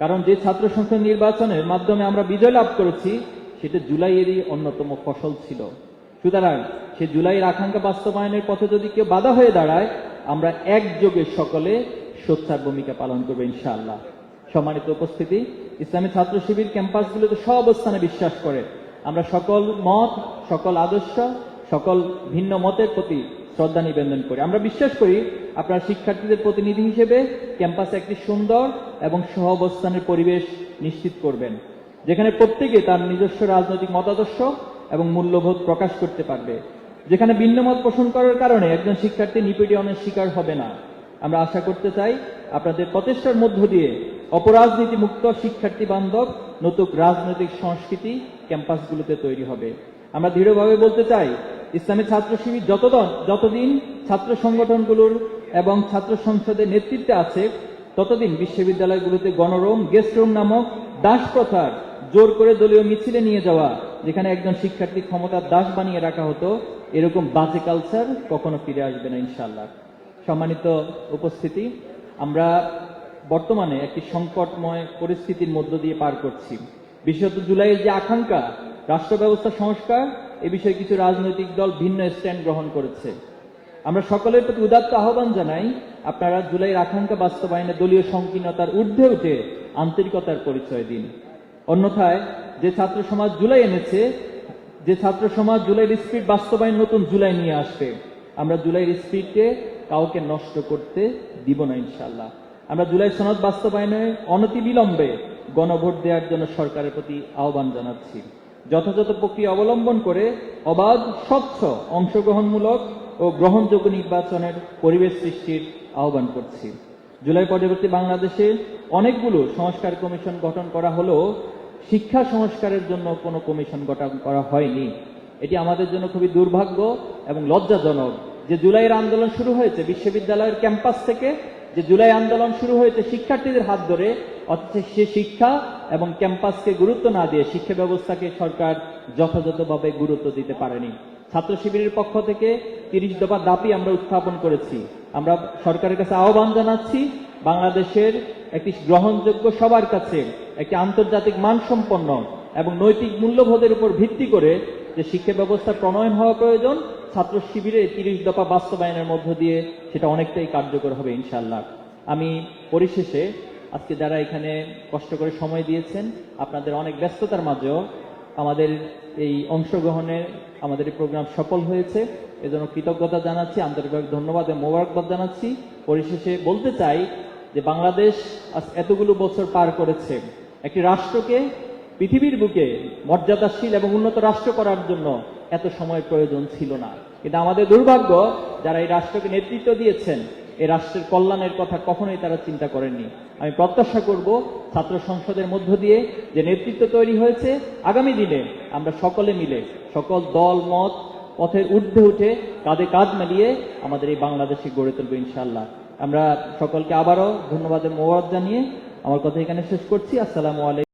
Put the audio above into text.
কারণ যে ছাত্র সংসদ নির্বাচনের মাধ্যমে আমরা বিজয় লাভ করেছি, সেটা জুলাইয়েরই অন্যতম ফসল ছিল। সুতরাং সে জুলাইয়ের আকাঙ্ক্ষা বাস্তবায়নের পথে যদি কেউ বাধা হয়ে দাঁড়ায়, আমরা একযোগে সকলে সোচ্চার ভূমিকা পালন করব ইনশাআল্লাহ। সম্মানিত উপস্থিতি, ইসলামী ছাত্র শিবির ক্যাম্পাসগুলোতে সব অবস্থানে বিশ্বাস করে। আমরা সকল মত, সকল আদর্শ, সকল ভিন্ন মতের প্রতি শ্রদ্ধা নিবেদন করি। আমরা বিশ্বাস করি আপনার শিক্ষার্থীদের প্রতিনিধি হিসেবে ক্যাম্পাসে একটি সুন্দর এবং সহ অবস্থানের পরিবেশ নিশ্চিত করবেন, যেখানে প্রত্যেকে তার নিজস্ব রাজনৈতিক মতাদর্শ এবং মূল্যবোধ প্রকাশ করতে পারবে, যেখানে ভিন্ন মত পোষণ করার কারণে একজন শিক্ষার্থী নিপীড়নের শিকার হবে না। আমরা আশা করতে চাই আপনাদের প্রচেষ্টার মধ্য দিয়ে অপরাজনীতি মুক্ত শিক্ষার্থী বান্ধব নতুন রাজনৈতিক সংস্কৃতি ক্যাম্পাসগুলোতে তৈরি হবে। আমরা দৃঢ়ভাবে বলতে চাই ইসলামী ছাত্র শিবির যতদিন যতদিন ছাত্র সংগঠনগুলোর এবং ছাত্র সংসদের নেতৃত্বে আছে, ততদিন বিশ্ববিদ্যালয়গুলোতে গণরুম, গেস্ট রুম নামক দাস প্রথার জোর করে দলীয় মিছিলে নিয়ে যাওয়া, যেখানে একজন শিক্ষার্থী ক্ষমতার দাস বানিয়ে রাখা হতো, এরকম বাজে কালচার কখনো ফিরে আসবে না ইনশাল্লাহ সম্মানিত উপস্থিতি, আমরা বর্তমানে একটি সংকটময় পরিস্থিতির মধ্য দিয়ে পার করছি। বিশেষত জুলাইয়ের যে আকাঙ্ক্ষা রাষ্ট্র ব্যবস্থা সংস্কার এ বিষয়ে কিছু রাজনৈতিক দল ভিন্ন স্ট্যান্ড গ্রহণ করেছে। আমরা সকলের প্রতি উদাত্ত আহ্বান জানাই, আপনারা জুলাইয়ের আকাঙ্ক্ষা বাস্তবায়নে দলীয় সংকীর্ণতার ঊর্ধ্বে উঠে আন্তরিকতার পরিচয় দিন। অন্যথায়, যে ছাত্র সমাজ জুলাই এনেছে, যে ছাত্র সমাজ জুলাইয়ের স্পিড বাস্তবায়ন নতুন জুলাই নিয়ে আসবে, আমরা জুলাইয়ের স্পিডকে কাউকে নষ্ট করতে দিব না ইনশাল্লাহ আমরা জুলাই সনদ বাস্তবায়নে অনতি বিলম্বে গণভোট দেওয়ার জন্য সরকারের প্রতি আহ্বান জানাচ্ছি। যথাযথ প্রক্রিয়া অবলম্বন করে অবাধ, স্বচ্ছ অংশগ্রহণমূলক ও গ্রহণযোগ্য নির্বাচনের পরিবেশ সৃষ্টির আহ্বান করছি। জুলাই পরবর্তী বাংলাদেশে অনেকগুলো সংস্কার কমিশন গঠন করা হলেও শিক্ষা সংস্কারের জন্য কোনো কমিশন গঠন করা হয়নি। এটি আমাদের জন্য খুবই দুর্ভাগ্য এবং লজ্জাজনক যে জুলাইয়ের আন্দোলন শুরু হয়েছে বিশ্ববিদ্যালয়ের ক্যাম্পাস থেকে যে জুলাই আন্দোলন শুরু হয়েছে শিক্ষার্থীদের হাত ধরে, অথচ সে শিক্ষা এবং ক্যাম্পাসকে গুরুত্ব না দিয়ে শিক্ষা ব্যবস্থাকে সরকার যথাযথভাবে গুরুত্ব দিতে পারেনি। ছাত্র শিবিরের পক্ষ থেকে তিরিশ দফা দাবি আমরা উত্থাপন করেছি। আমরা সরকারের কাছে আহ্বান জানাচ্ছি, বাংলাদেশের একটি গ্রহণযোগ্য সবার কাছে একটি আন্তর্জাতিক মানসম্পন্ন এবং নৈতিক মূল্যবোধের উপর ভিত্তি করে যে শিক্ষা ব্যবস্থা প্রণয়ন হওয়া প্রয়োজন ছাত্র শিবিরে তিরিশ দফা বাস্তবায়নের মধ্য দিয়ে সেটা অনেকটাই কার্যকর হবে ইনশাল্লাহ আমি পরিশেষে আজকে যারা এখানে কষ্ট করে সময় দিয়েছেন, আপনাদের অনেক ব্যস্ততার মাঝেও আমাদের এই অংশগ্রহণে আমাদের এই প্রোগ্রাম সফল হয়েছে। এজন্য কৃতজ্ঞতা জানাচ্ছি আন্তরিকভাবে ধন্যবাদ এবং মোবারকবাদ জানাচ্ছি। পরিশেষে বলতে চাই যে বাংলাদেশ আজ এতগুলো বছর পার করেছে। একটি রাষ্ট্রকে পৃথিবীর বুকে মর্যাদাশীল এবং উন্নত রাষ্ট্র করার জন্য এত সময় প্রয়োজন ছিল না। কিন্তু আমাদের দুর্ভাগ্য, যারা এই রাষ্ট্রকে নেতৃত্ব দিয়েছেন, এই রাষ্ট্রের কল্যাণের কথা কখনোই তারা চিন্তা করেননি। আমি প্রত্যাশা করব, ছাত্র সংসদের মধ্য দিয়ে যে নেতৃত্ব তৈরি হয়েছে, আগামী দিনে আমরা সকলে মিলে, সকল দল, মত পথের ঊর্ধ্বে উঠে কাঁধে কাঁধ মিলিয়ে আমাদের এই বাংলাদেশে গড়ে তুলবো ইনশাল্লাহ আমরা সকলকে আবারও ধন্যবাদের মোবারক জানিয়ে আমার কথা এখানে শেষ করছি। আসসালামু আলাইকুম।